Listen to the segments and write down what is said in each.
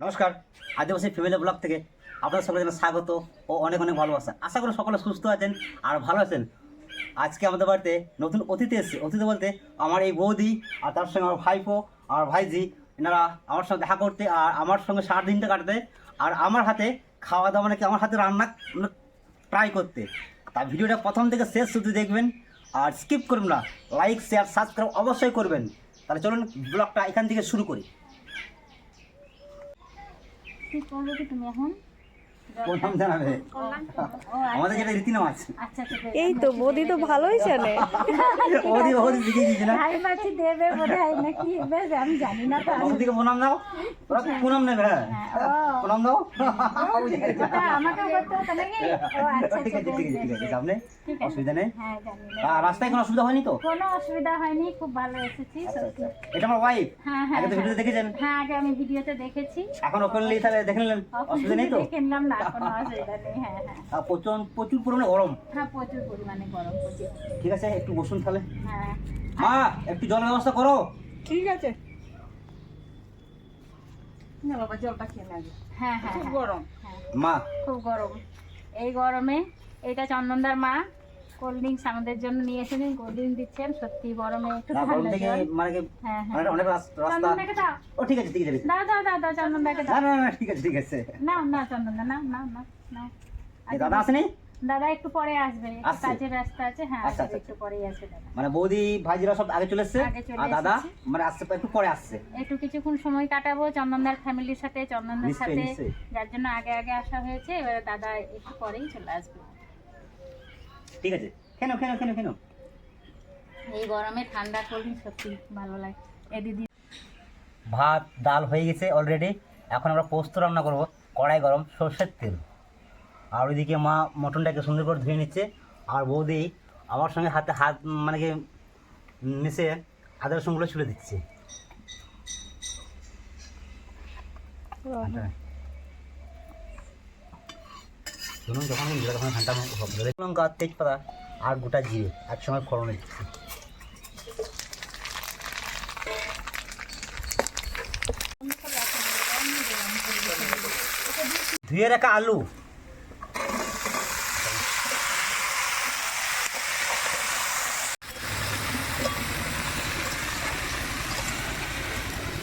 নমস্কার, আদিবাসী family blog থেকে আপনাদের সকলে জানাই স্বাগত ও অনেক অনেক ভালোবাসা। আশা করি সকলে সুস্থ আছেন আর ভালো আছেন। আজকে আমাদের বাড়িতে নতুন অতিথি এসেছে। অতিথি বলতে আমার এই বৌদি আর তার সঙ্গে আমার ভাইপো আর ভাইজি, এনারা আমার সঙ্গে দেখা করতে আর আমার সঙ্গে সাত দিনটা কাটাতে আর আমার হাতে খাওয়া দাওয়া মানে কি আমার হাতে রান্না ট্রাই করতে। তা ভিডিওটা প্রথম থেকে শেষ শুধু দেখবেন আর স্কিপ করবেন না। লাইক শেয়ার সাবস্ক্রাইব অবশ্যই করবেন। তাহলে চলুন ব্লগটা এখান থেকে শুরু করি। কি করবে কি তুমি এখন? কোন জানাবে। আমাদের যেটা রীতিনাম আছে। বেশ। এই তো বৌদি তো ভালোই জানে। ওদি ওদি শিখে দিয়েছে না? ভাই মাছি দেবে বোধ হয় নাকি? বেশ আমি জানি না তো। ওদিকে প্রণাম দাও ওরা প্রণাম নেবে হ্যাঁ। প্রণাম দাও বুঝে গেছি। ওটা আমাকে করতে হতো নাকি? ও আচ্ছা ঠিক আছে ঠিক আছে ঠিক আছে সামনে। অসুবিধা নেই। হ্যাঁ জানি রাস্তায় কোনো অসুবিধা হয়নি তো? কোনো অসুবিধা হয়নি খুব ভালো এসেছি আচ্ছা আচ্ছা। এটা আমার ওয়াইফ হ্যাঁ হ্যাঁ আগে তো ভিডিওতে দেখেছেন। হ্যাঁ আগে আমি ভিডিওতে দেখেছি। এখন ওপেনলি তাহলে দেখে নিলেন। অসুবিধা নেই তো? দেখে নিলাম না কোনো অসুবিধা নেই হ্যাঁ। হ্যাঁ প্রচুর প্রচুর পরিমাণে গরম। হ্যাঁ প্রচুর পরিমাণে গরম প্রচুর। ঠিক আছে একটু বসুন তাহলে। হ্যাঁ। মা একটু জলের ব্যবস্থা করো। ঠিক আছে। না বাবা জলটা খেয়ে নেবে হ্যাঁ হ্যাঁ খুব গরম। হ্যাঁ। মা। খুব গরম। এই গরমে এটা চন্দনদার মা কোল্ড ড্রিঙ্কস আমাদের জন্য নিয়ে এসেছেন কোল্ড ড্রিঙ্ক দিচ্ছেন। সত্যি গরমে একটু ঠান্ডা জল। মানে কি হ্যাঁ মানে অনেক রাস্তা ও ঠিক আছে ঠিক আছে দাও দাও দাও দাও চন্দনদাকে না দাও। না না ঠিক আছে ঠিক আছে। না না চন্দনদা না না না না দাদা আসেনি? দাদা একটু পরে আসবে কাজে ব্যস্ত আছে হ্যাঁ আসবে, একটু পরেই আসবে দাদা। মানে বৌদি ভাইজিরা সব আগে চলে এসছে? আর দাদা? মানে আসছে একটু পরে আসছে। একটু কিছুক্ষণ সময় কাটাবো চন্দনদার ফ্যামিলির সাথে চন্দনদার সাথে। যার জন্য আগে আগে আসা হয়েছে এবার দাদা একটু পরেই চলে আসবে। ঠিক আছে। কেন কেন কেন কেন এই গরমে ঠান্ডা কোল্ড সত্যি ভালো লাগে। এ দিদি ভাত ডাল হয়ে গেছে অলরেডি এখন আমরা পোস্ত রান্না করব কড়াই গরম সর্ষের তেল। আর ওইদিকে মা মটনটাকে সুন্দর করে ধুয়ে নিচ্ছে। আর বৌদি আমার সঙ্গে হাতে হাত মানে কি মিশে আদা রসুনগুলো ছুলে দিচ্ছে। শুনুন যখন জিরা তখন ঘণ্টা লঙ্কা, তেজপাতা আর গোটা জিরে, একসঙ্গে ফোড়নে দিচ্ছি। ধুয়ে রাখা আলু।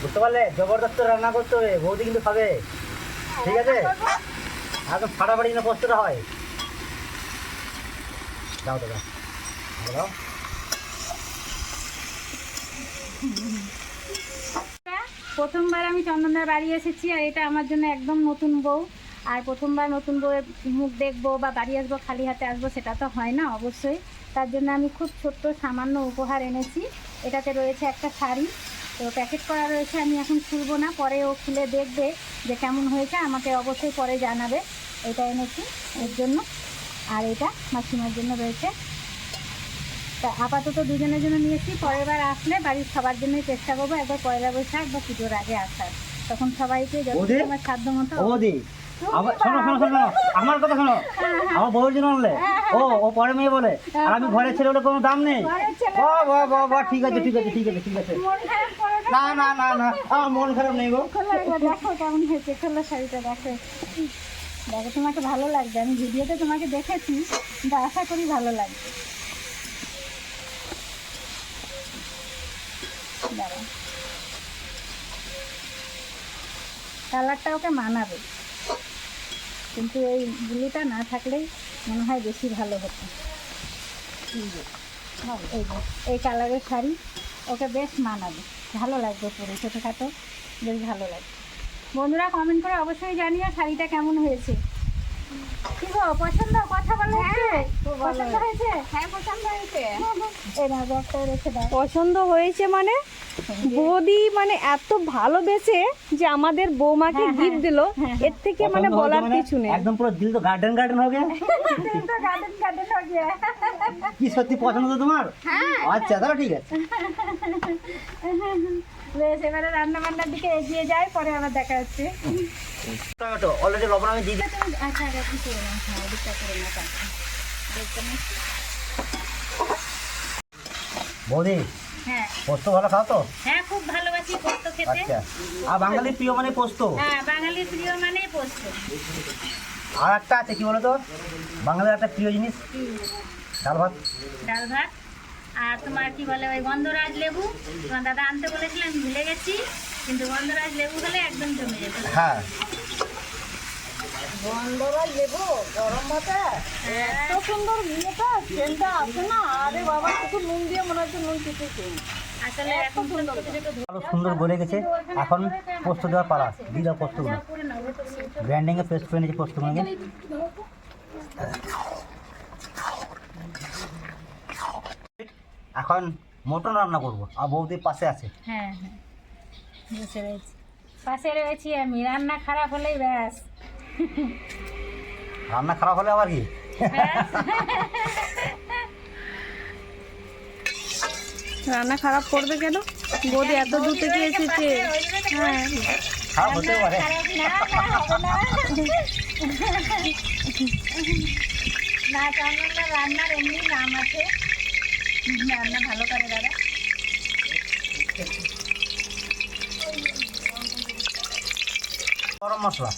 বুঝতে পারলে? জবরদস্ত রান্না করতে হবে, বৌদি কিন্তু খাবে। ঠিক আছে? একদম ফাটাফাটি না পোস্তটা হয়? দাও দাদা দাও। প্রথমবার আমি চন্দনদার বাড়ি এসেছি আর এটা আমার জন্য একদম নতুন বউ। আর প্রথমবার নতুন বউয়ের মুখ দেখব বা বাড়ি আসব, খালি হাতে আসব, সেটা তো হয় না অবশ্যই। তার জন্য আমি খুব ছোট্ট সামান্য উপহার এনেছি। এটাতে রয়েছে একটা শাড়ি। তো প্যাকেট করা রয়েছে আমি এখন খুলবো না পরে ও খুলে দেখবে যে কেমন হয়েছে আমাকে অবশ্যই পরে জানাবে। এটা এনেছি এর জন্য। আর এটা মাসিমার জন্য রয়েছে। তা আপাতত দুজনের জন্য নিয়েছি পরের বার আসলে বাড়ির সবার জন্যই চেষ্টা করব একবার পয়লা বৈশাখ বা পুজোর আগে আসার। তখন সবাইকে যত আমার সাধ্য মতো আবার শোনো শোনো শোনো আমার কথা শোনো। আমার বউর জন্য আনলে। ও ও পরে মেয়ে বলে। আর আমি ঘরে ছেলে বলে কোনো দাম নেই। ঘরের বাহ বাহ বাহ বাহ ঠিক আছে ঠিক আছে ঠিক আছে ঠিক আছে। না। না না না আমার মন খারাপ নেই গো। দেখো কেমন হয়েছে। খোলো শাড়িটা দেখো। দেখো তোমাকে ভালো লাগবে। আমি ভিডিওতে তোমাকে দেখেছি কিন্তু আশা করি ভালো লাগবে। কালারটা ওকে মানাবে। কিন্তু এই ব্লুটা না থাকলেই মনে হয় বেশি ভালো হতো। এই এই কালারের শাড়ি ওকে বেশ মানাবে। ভালো লাগবে পরে ছোটোখাটো বেশ ভালো লাগবে। বন্ধুরা কমেন্ট করে অবশ্যই জানিও শাড়িটা কেমন হয়েছে। কি গো পছন্দ? কথা বলো একটু। পছন্দ হয়েছে? হ্যাঁ পছন্দ হয়েছে। পছন্দ হয়েছে মানে? বৌদি মানে এত ভালোবেসে যে আমাদের বৌমাকে হ্যাঁ, গিফট দিল হ্যাঁ, এর থেকে মানে বলার মানে কিছু নেই। একদম পুরো দিল তো গার্ডেন গার্ডেন হয়ে গেছে দিল তো গার্ডেন গার্ডেন হয়ে কি সত্যি পছন্দ তো তোমার? আচ্ছা তাহলে ঠিক আছে। বেশ এবারে রান্না বান্নার দিকে এগিয়ে যায় পরে আবার দেখা হচ্ছে। টমেটো অলরেডি লবণ আমি দিয়ে দিই। আচ্ছা আচ্ছা হ্যাঁ করে দেখতে বৌদি হ্যাঁ। পোস্ত ভালো খাও তো? হ্যাঁ খুব ভালোবাসি পোস্ত খেতে। আচ্ছা। আর বাঙালির প্রিয় মানে পোস্ত? হ্যাঁ বাঙালির প্রিয় মানেই পোস্ত। আর একটা আছে কি বলতো? বাঙালির একটা প্রিয় জিনিস। ডাল ভাত। ডাল ভাত। আর তোমার কি বলে ওই গন্ধরাজ লেবু? তোমার দাদা আনতে বলেছিলাম ভুলে গেছি। কিন্তু গন্ধরাজ লেবু হলে একদম জমে যেত। হ্যাঁ। এত সুন্দর ইয়েটা সেন্টটা আছে না? আরে বাবা একটু নুন দিয়ে মনে হচ্ছে নুন চিপেছে সুন্দর গলে গেছে। এখন পোস্ত দেওয়ার পালা দিয়ে দাও পোস্তগুলো। গ্রাইন্ডিংয়ে পেস্ট করে নিয়েছি পোস্তগুলোকে। এখন মটন রান্না করব আর বৌদির পাশে আছে। হ্যাঁ হ্যাঁ। বুঝতে পেরেছি পাশে রয়েছি আমি রান্না খারাপ হলেই ব্যাস। রান্না খারাপ হলে আবার কি? রান্না খারাপ করবে কেন? বৌদি এত দূর থেকে এসেছে হ্যাঁ। খারাপ হতে পারে। না, না, না। না রান্নার এমনি নাম আছে। রান্না ভালো করে দাদা। গরম মশলা।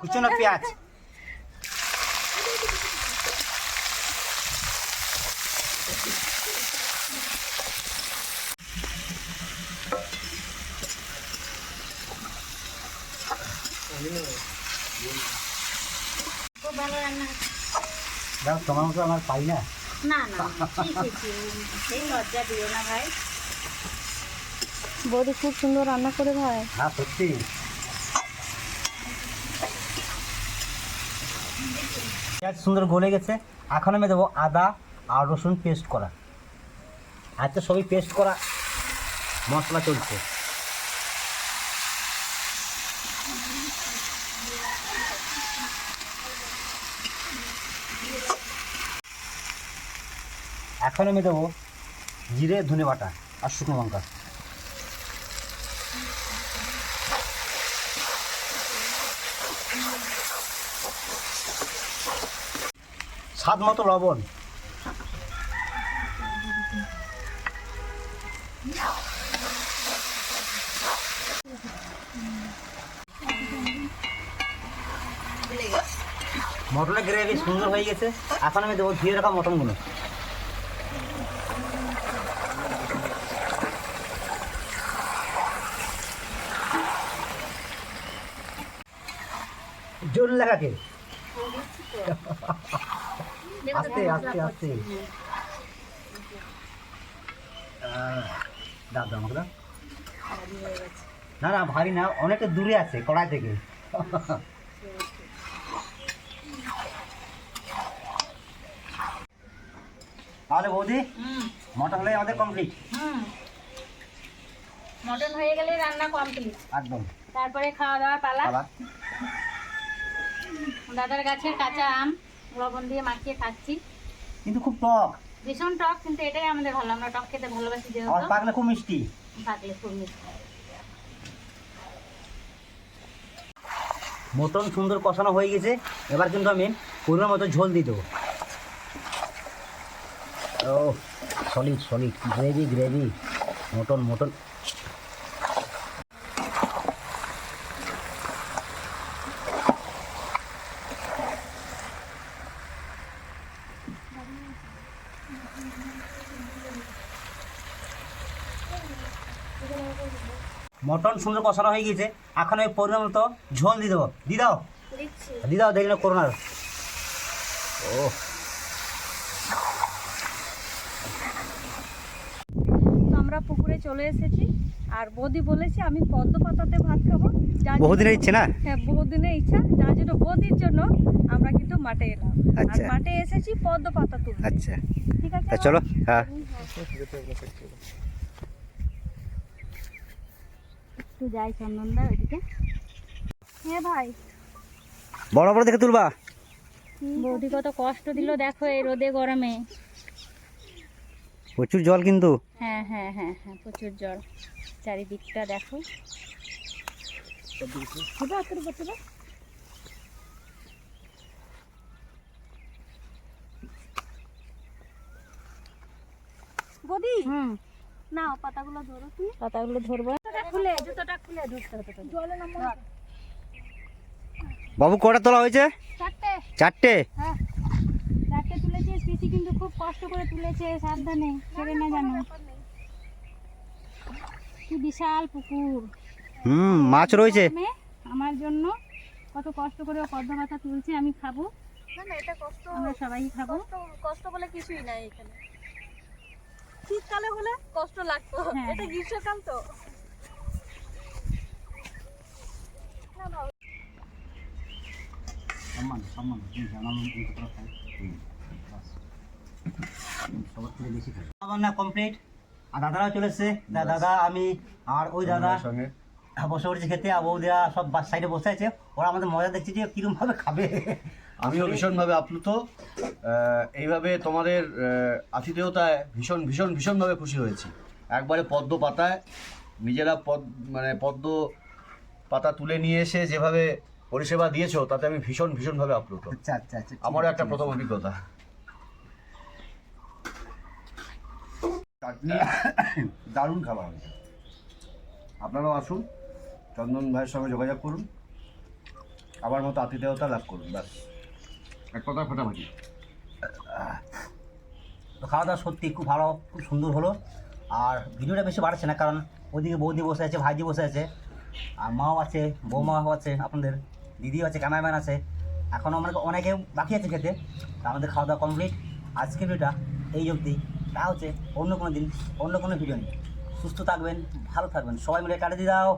কুচনো পেঁয়াজ? তোমার মতো আমার পাই না। না না সেই লজ্জা দিও না ভাই। বৌদি খুব সুন্দর রান্না করে ভাই। হ্যাঁ সত্যি। পেঁয়াজ সুন্দর গলে গেছে এখন আমি দেবো আদা আর রসুন পেস্ট করা। আর তো সবই পেস্ট করা মশলা চলছে। এখন আমি দেবো জিরে ধনে বাটা আর শুকনো লঙ্কা। স্বাদ মতো লবণ। মটনের গ্রেভি সুন্দর হয়ে গেছে। এখন আমি দেবো ধুয়ে রাখা মটনগুলো। জোর লাগাকে আস্তে আস্তে আস্তে। আমাকে দাও। না না ভারী না অনেকটা দূরে আছে কড়াই থেকে। তাহলে বৌদি মটন হলে আমাদের কমপ্লিট মটন হয়ে গেলে রান্না কমপ্লিট একদম। তারপরে খাওয়া দাওয়া পালা। দাদার গাছের কাঁচা আম লবণ দিয়ে মাখিয়ে খাচ্ছি। কিন্তু খুব টক। ভীষণ টক কিন্তু এটাই আমাদের ভালো। আমরা টক খেতে ভালোবাসি যেহেতু। পাকলে খুব মিষ্টি। পাকলে খুব মিষ্টি। মটন সুন্দর কষানো হয়ে গেছে। এবার কিন্তু আমি পরিমাণ মতো ঝোল দিয়ে দেবো। ও solid solid gravy gravy mutton mutton. Mutton সুন্দর কষানো হয়ে গেছে এখন আমি পরিমাণ মতো ঝোল দিয়ে দেবো। দিয়ে দাও। দিয়ে দাও দেখি না করোনা। ও তো আমরা পুকুরে চলে এসেছি। আর বৌদি বলেছে আমি পদ্ম পাতাতে ভাত খাব। বহুদিনের ইচ্ছে না? হ্যাঁ বহুদিনের ইচ্ছা। যার জন্য বৌদির জন্য আমরা কিন্তু মাঠে এলাম। আর আচ্ছা। মাঠে এসেছি পদ্ম পাতা তুলতে। আচ্ছা। ঠিক আছে? চলো হ্যাঁ। একটু যাই চন্দনদা ওইদিকে। হ্যাঁ ভাই। বড় বড় দেখে তুলবা। বৌদি কত কষ্ট দিল দেখো এই রোদে গরমে। প্রচুর জল কিন্তু। হ্যাঁ হ্যাঁ হ্যাঁ হ্যাঁ প্রচুর জল। চারিদিকটা দেখো। তোর হুম। না পাতাগুলো ধরো তুমি। পাতাগুলো ধরবো। খুলে জুতোটা খুলে ধরতে হতো জলে নামো। বাবু কটা তোলা হয়েছে? চারটে। চারটে? হ্যাঁ। চারটে তুলেছে পিসি কিন্তু খুব কষ্ট করে তুলেছে সাবধানে ছেড়ে না জানো। কি বিশাল পুকুর। হুম মাছ রয়েছে। আমার জন্য। কত কষ্ট করে পদ্ম পাতা তুলছে আমি খাব। না না এটা কষ্ট আমরা সবাই খাব। কষ্ট কষ্ট বলে কিছুই নাই এখানে। শীতকালে হলে কষ্ট লাগতো। হ্যাঁ। এটা গ্রীষ্মকাল তো। সম্মান সম্মান সবার থেকে বেশি খাই। আমার না কমপ্লিট আর দাদারাও চলে এসছে। দাদা আমি আর ওই দাদা সঙ্গে। বসে পড়েছি খেতে। আর বৌদিরা সব সাইডে বসে আছে। ওরা আমাদের মজা দেখছে যে কিরম ভাবে খাবে। আমিও ভীষণভাবে আপ্লুত। এইভাবে তোমাদের আতিথেয়তায় ভীষণ ভীষণ ভীষণভাবে খুশি হয়েছি। একবারে পদ্ম পাতায়। নিজেরা পদ মানে পদ্ম পাতা তুলে নিয়ে এসে যেভাবে পরিষেবা দিয়েছ তাতে আমি ভীষণ ভীষণভাবে আপ্লুত। আচ্ছা আচ্ছা আচ্ছা আমারও একটা প্রথম অভিজ্ঞতা। চাটনি দারুণ খাবার। আপনারাও আসুন চন্দন ভাইয়ের সঙ্গে যোগাযোগ করুন। আমার মতো আতিথেয়তা লাভ করুন ব্যাস। এক কথা ফাটাফাটি। খাওয়া দাওয়া সত্যি খুব ভালো খুব সুন্দর হলো। আর ভিডিওটা বেশি বাড়ছে না কারণ ওদিকে বৌদি বসে আছে ভাইজি বসে আছে। আর মাও আছে, বৌমাও আছে, আপনাদের দিদিও আছে ক্যামেরাম্যান আছে। এখন আমাদের অনেকে বাকি আছে খেতে। আমাদের খাওয়া দাওয়া কমপ্লিট আজকে ভিডিওটা এই অবধি। তা হচ্ছে অন্য কোনো দিন, অন্য কোনো ভিডিও নিয়ে। সুস্থ থাকবেন, ভালো থাকবেন। সবাই মিলে কাটে দিয়ে দাও।